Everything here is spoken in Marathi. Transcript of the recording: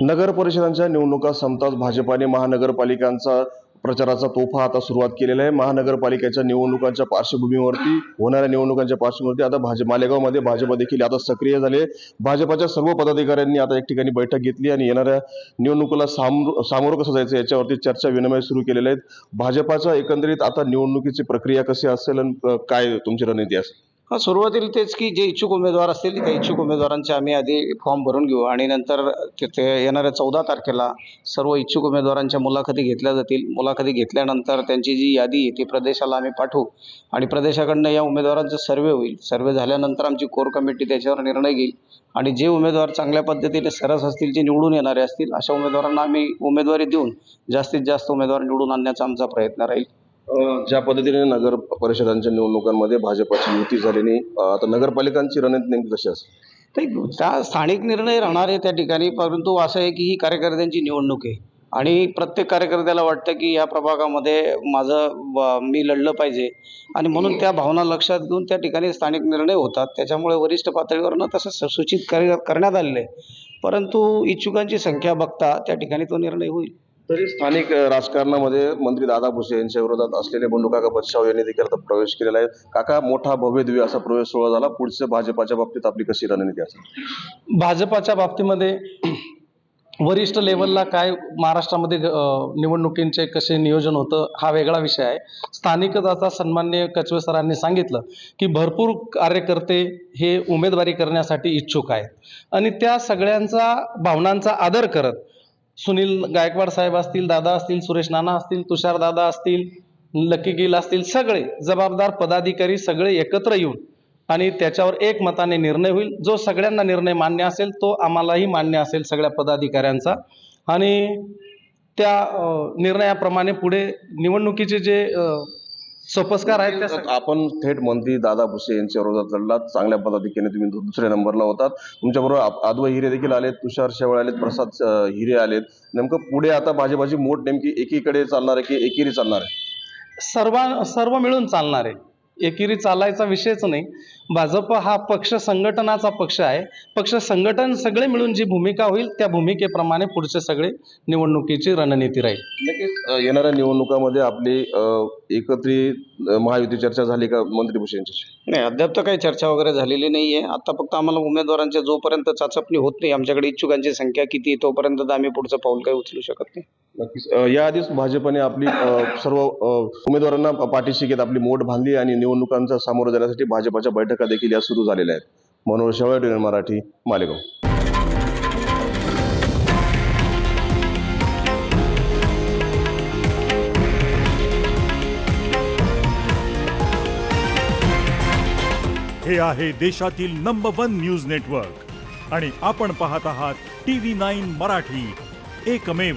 नगर परिषदांच्या निवडणुका संपताच भाजपाने महानगरपालिकांचा प्रचाराचा तोफा आता सुरुवात केलेला आहे. महानगरपालिकेच्या निवडणुकांच्या पार्श्वभूमीवरती होणाऱ्या निवडणुकांच्या पार्श्वभूमीवरती आता भाजप मालेगावमध्ये भाजप देखील आता सक्रिय झाले भाजपाच्या सर्व पदाधिकाऱ्यांनी आता एक ठिकाणी बैठक घेतली आणि येणाऱ्या निवडणुकीला सामोर सामोरं कसं जायचं याच्यावरती चर्चा विनिमय सुरू केलेले आहेत. भाजपाच्या एकंदरीत आता निवडणुकीची प्रक्रिया कशी असेल आणि काय तुमची रणनीती असेल? हा सुरुवातीला तेच की जे इच्छुक उमेदवार असतील त्या इच्छुक उमेदवारांचे आम्ही आधी फॉर्म भरून घेऊ आणि नंतर तिथे येणाऱ्या चौदा तारखेला सर्व इच्छुक उमेदवारांच्या मुलाखती घेतल्या जातील. मुलाखती घेतल्यानंतर त्यांची जी यादी आहे ती प्रदेशाला आम्ही पाठवू आणि प्रदेशाकडनं या उमेदवारांचा सर्वे होईल. सर्वे झाल्यानंतर आमची कोर कमिटी त्याच्यावर निर्णय घेईल आणि जे उमेदवार चांगल्या पद्धतीने सरस असतील जे निवडून येणारे असतील अशा उमेदवारांना आम्ही उमेदवारी देऊन जास्तीत जास्त उमेदवार निवडून आणण्याचा आमचा प्रयत्न राहील. ज्या पद्धतीने नगर परिषदांच्या निवडणुकांमध्ये भाजपाची युती झालेली आता नगरपालिकांची रणनीती नेमकी कशी असेल? त्या स्थानिक निर्णय राहणार आहे त्या ठिकाणी परंतु असं आहे की ही कार्यकर्त्यांची निवडणूक आहे. आणि प्रत्येक कार्यकर्त्याला वाटतं की या प्रभागामध्ये माझं मी लढलं पाहिजे. आणि म्हणून त्या भावना लक्षात घेऊन त्या ठिकाणी स्थानिक निर्णय होतात. त्याच्यामुळे वरिष्ठ पातळीवरनं तसं सूचित कर करण्यात आलेलं आहे. परंतु इच्छुकांची संख्या बघता त्या ठिकाणी तो निर्णय होईल. तरी स्थानिक राजकारणामध्ये मंत्री दादा भुसे यांच्या विरोधात असलेले बंडू काका बच्चाव यांनी देखील आता प्रवेश केलेला आहे. काका मोठा भव्य दिव्य असा प्रवेश सोहळा झाला. पुढच्या भाजपाच्या बाबतीत आपली कशी रणनीती असेल? भाजपाच्या बाबतीमध्ये वरिष्ठ लेवलला काय महाराष्ट्रामध्ये निवडणुकींचे कसे नियोजन होतं हा वेगळा विषय आहे. स्थानिकच आता सन्मान्य कचवे सरांनी सांगितलं की भरपूर कार्यकर्ते हे उमेदवारी करण्यासाठी इच्छुक आहेत. आणि त्या सगळ्यांचा भावनांचा आदर करत सुनील गायकवाड साहेब असतील दादा असतील सुरेश नाना असतील तुषार दादा असतील लकी गिल असतील सगळे जबाबदार पदाधिकारी सगळे एकत्र येऊन आणि त्याच्यावर एक मताने निर्णय होईल. जो सगळ्यांना निर्णय मान्य असेल तो आम्हालाही मान्य असेल सगळ्या पदाधिकाऱ्यांचा. आणि त्या निर्णयाप्रमाणे पुढे निवडणुकीचे जे सोपस्कार आहेत त्या सगळ्या- आपण थेट मंत्री दादा भुसे यांच्या विरोधात लढलात. चांगल्या पद्धतीने तुम्ही दु- दुसऱ्या नंबरला होतात. तुमच्याबरोबर आ- आदव हिरे देखील आलेत तुषार शेवळ आलेत प्रसाद अं, हिरे आलेत. नेमकं पुढे आता भाजपाची मोठ नेमकी एकीकडे चालणार आहे की एकेरी चालणार आहे? सर्व सर्व मिळून चालणार आहे. एकेरी चालायचा विषयच नाही. भाजप हा पक्ष संघटनाचा पक्ष आहे. पक्ष संघटन सगळे मिळून जी भूमिका होईल त्या भूमिकेप्रमाणे पुढचे सगळे निवडणुकीची रणनीती राहील. नक्कीच येणाऱ्या निवडणुकामध्ये आपली एकत्रित महायुती चर्चा झाली का मंत्री यांच्याशी नाही अद्याप तर काही चर्चा वगैरे झालेली नाही आहे आता फक्त आम्हाला उमेदवारांच्या जोपर्यंत चाचपणी होत नाही आमच्याकडे इच्छुकांची संख्या किती आहे तोपर्यंत तर आम्ही पुढचं पाऊल काही उचलू शकत नाही. नक्कीच. या याआधीच भाजपने आपली सर्व उमेदवारांना पाठीशी घेत आपली मोठ बांधली आणि निवडणुकांचा सामोरं जाण्यासाठी भाजपाच्या बैठका देखील या सुरू झालेल्या आहेत. मनोहर शेवळे मराठी मालेगाव. हे आहे देशातील नंबर वन न्यूज नेटवर्क आणि आपण पाहत आहात टी व्ही नाईन मराठी. एकमेव